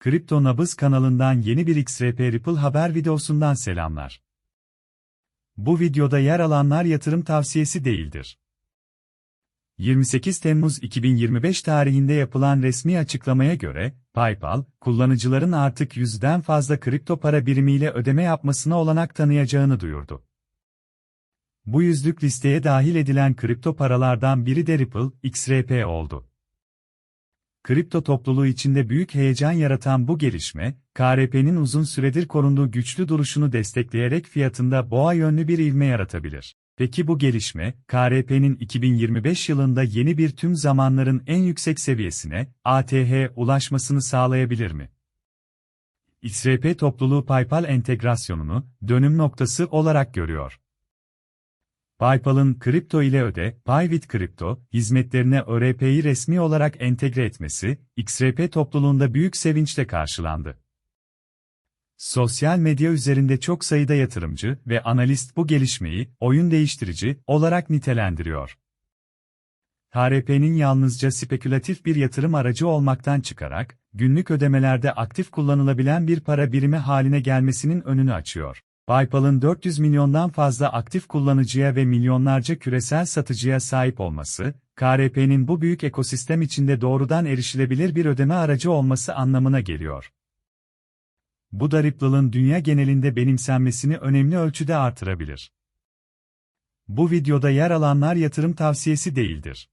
Kripto Nabız kanalından yeni bir XRP Ripple haber videosundan selamlar. Bu videoda yer alanlar yatırım tavsiyesi değildir. 28 Temmuz 2025 tarihinde yapılan resmi açıklamaya göre, PayPal, kullanıcıların artık yüzden fazla kripto para birimiyle ödeme yapmasına olanak tanıyacağını duyurdu. Bu yüzlük listeye dahil edilen kripto paralardan biri de Ripple, XRP oldu. Kripto topluluğu içinde büyük heyecan yaratan bu gelişme, KRP'nin uzun süredir korunduğu güçlü duruşunu destekleyerek fiyatında boğa yönlü bir ivme yaratabilir. Peki bu gelişme, KRP'nin 2025 yılında yeni bir tüm zamanların en yüksek seviyesine, ATH, ulaşmasını sağlayabilir mi? XRP topluluğu PayPal entegrasyonunu, dönüm noktası olarak görüyor. PayPal'ın kripto ile öde, Payvit Kripto, hizmetlerine ÖRP'yi resmi olarak entegre etmesi, XRP topluluğunda büyük sevinçle karşılandı. Sosyal medya üzerinde çok sayıda yatırımcı ve analist bu gelişmeyi, oyun değiştirici, olarak nitelendiriyor. KRP'nin yalnızca spekülatif bir yatırım aracı olmaktan çıkarak, günlük ödemelerde aktif kullanılabilen bir para birimi haline gelmesinin önünü açıyor. PayPal'ın 400 milyondan fazla aktif kullanıcıya ve milyonlarca küresel satıcıya sahip olması, KRP'nin bu büyük ekosistem içinde doğrudan erişilebilir bir ödeme aracı olması anlamına geliyor. Bu da Ripple'ın dünya genelinde benimsenmesini önemli ölçüde artırabilir. Bu videoda yer alanlar yatırım tavsiyesi değildir.